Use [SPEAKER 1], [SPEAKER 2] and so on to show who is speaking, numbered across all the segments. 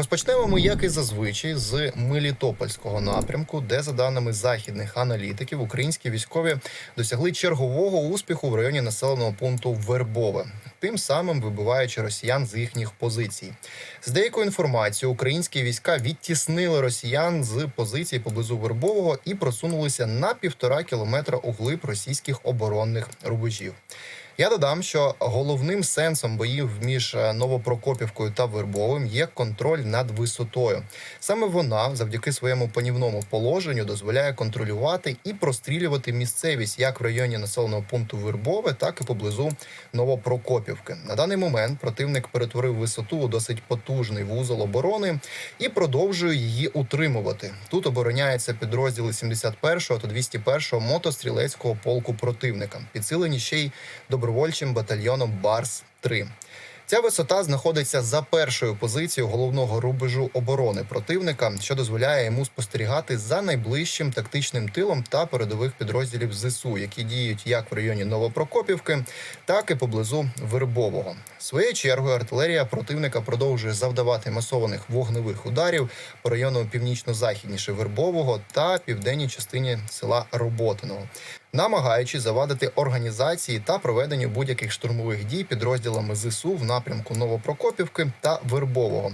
[SPEAKER 1] Розпочнемо ми, як і зазвичай, з Мелітопольського напрямку, де, за даними західних аналітиків, українські військові досягли чергового успіху в районі населеного пункту Вербове, тим самим вибиваючи росіян з їхніх позицій. З деякою інформацією, українські війська відтіснили росіян з позицій поблизу Вербового і просунулися на півтора кілометра углиб російських оборонних рубежів. Я додам, що головним сенсом боїв між е, Новопрокопівкою та Вербовим є контроль над висотою. Саме вона, завдяки своєму панівному положенню, дозволяє контролювати і прострілювати місцевість як в районі населеного пункту Вербове, так і поблизу Новопрокопівки. На даний момент противник перетворив висоту у досить потужний вузол оборони і продовжує її утримувати. Тут обороняються підрозділи 71-го та 201-го мотострілецького полку противника, підсилені ще й добровольчим батальйоном Барс 3 Ця висота знаходиться за першою позицією головного рубежу оборони противника, що дозволяє йому спостерігати за найближчим тактичним тилом та передових підрозділів ЗСУ, які діють як в районі Новопрокопівки, так і поблизу Вербового. Своєю чергою артилерія противника продовжує завдавати масованих вогневих ударів по району північно-західніше Вербового та південній частині села Роботиного намагаючись завадити організації та проведенню будь-яких штурмових дій підрозділами ЗСУ в напрямку Новопрокопівки та Вербового.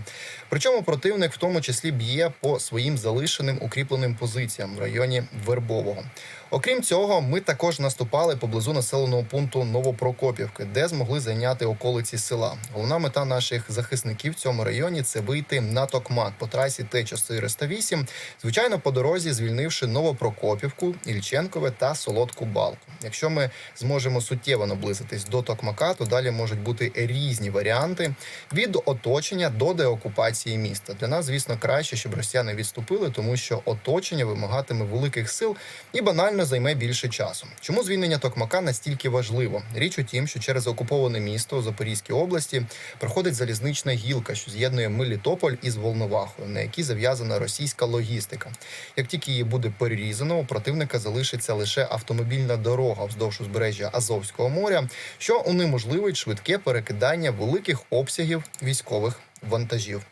[SPEAKER 1] Причому противник в тому числі б'є по своїм залишеним укріпленим позиціям в районі Вербового. Окрім цього, ми також наступали поблизу населеного пункту Новопрокопівки, де змогли зайняти околиці села. Головна мета наших захисників в цьому районі це вийти на Токмак по трасі Т-408, звичайно, по дорозі звільнивши Новопрокопівку, Ільченкове та Солодку Балку. Якщо ми зможемо суттєво наблизитись до Токмака, то далі можуть бути різні варіанти від оточення до деокупації міста. Для нас, звісно, краще, щоб росіяни відступили, тому що оточення вимагатиме великих сил і банально займе більше часу. Чому звільнення Токмака настільки важливо? Річ у тім, що через окуповане місто у Запорізькій області проходить залізнична гілка, що з'єднує Мелітополь із Волновахою, на якій зав'язана російська логістика. Як тільки її буде перерізано, у противника залишиться лише автомобільна дорога вздовж узбережжя Азовського моря, що унеможливить швидке перекидання великих обсягів військових вантажів.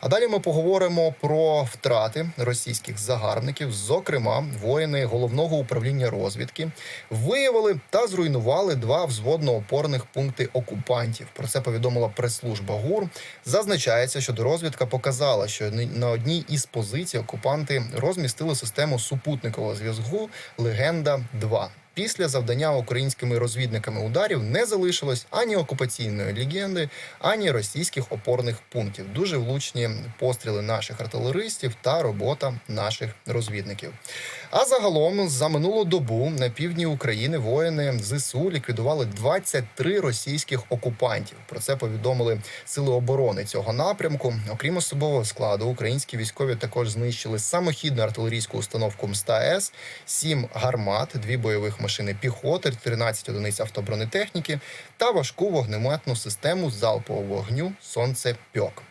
[SPEAKER 1] А далі ми поговоримо про втрати російських загарбників. Зокрема, воїни головного управління розвідки виявили та зруйнували два взводно-опорних пункти окупантів. Про це повідомила прес-служба ГУР. Зазначається, що розвідка показала, що на одній із позицій окупанти розмістили систему супутникового зв'язку Легенда 2 Після завдання українськими розвідниками ударів не залишилось ані окупаційної легенди, ані російських опорних пунктів. Дуже влучні постріли наших артилеристів та робота наших розвідників. А загалом за минулу добу на півдні України воїни ЗСУ ліквідували 23 російських окупантів. Про це повідомили сили оборони цього напрямку. Окрім особового складу, українські військові також знищили самохідну артилерійську установку МСТА-С, 7 гармат, дві бойових машини піхоти, 13 одиниць автобронетехніки та важку вогнеметну систему залпового вогню Сонце Пьок.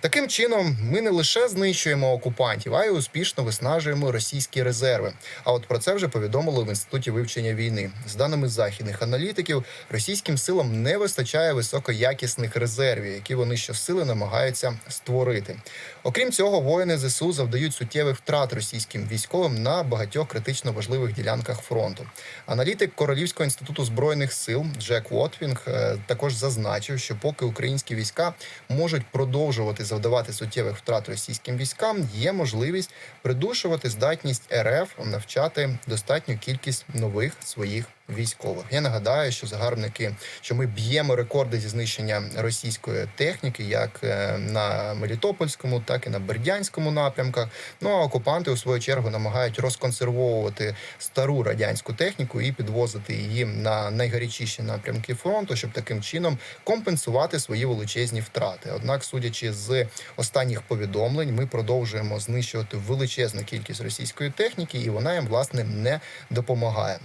[SPEAKER 1] Таким чином, ми не лише знищуємо окупантів, а й успішно виснажуємо російські резерви. А от про це вже повідомили в інституті вивчення війни. З даними західних аналітиків, російським силам не вистачає високоякісних резервів, які вони щосили намагаються створити. Окрім цього, воїни зсу завдають суттєвих втрат російським військовим на багатьох критично важливих ділянках фронту. Аналітик Королівського інституту збройних сил Джек Вотвінг е, також зазначив, що поки українські війська можуть продовжувати завдавати суттєвих втрат російським військам, є можливість придушувати здатність РФ навчати достатню кількість нових своїх військових. Я нагадаю, що загарбники, що ми б'ємо рекорди зі знищення російської техніки, як е, на Мелітопольському, так і на Бердянському напрямках. Ну а окупанти у свою чергу намагають розконсервовувати стару радянську техніку і підвозити її на найгарячіші напрямки фронту, щоб таким чином компенсувати свої величезні втрати. Однак, судячи з останніх повідомлень, ми продовжуємо знищувати величезну кількість російської техніки, і вона їм власне не допомагає.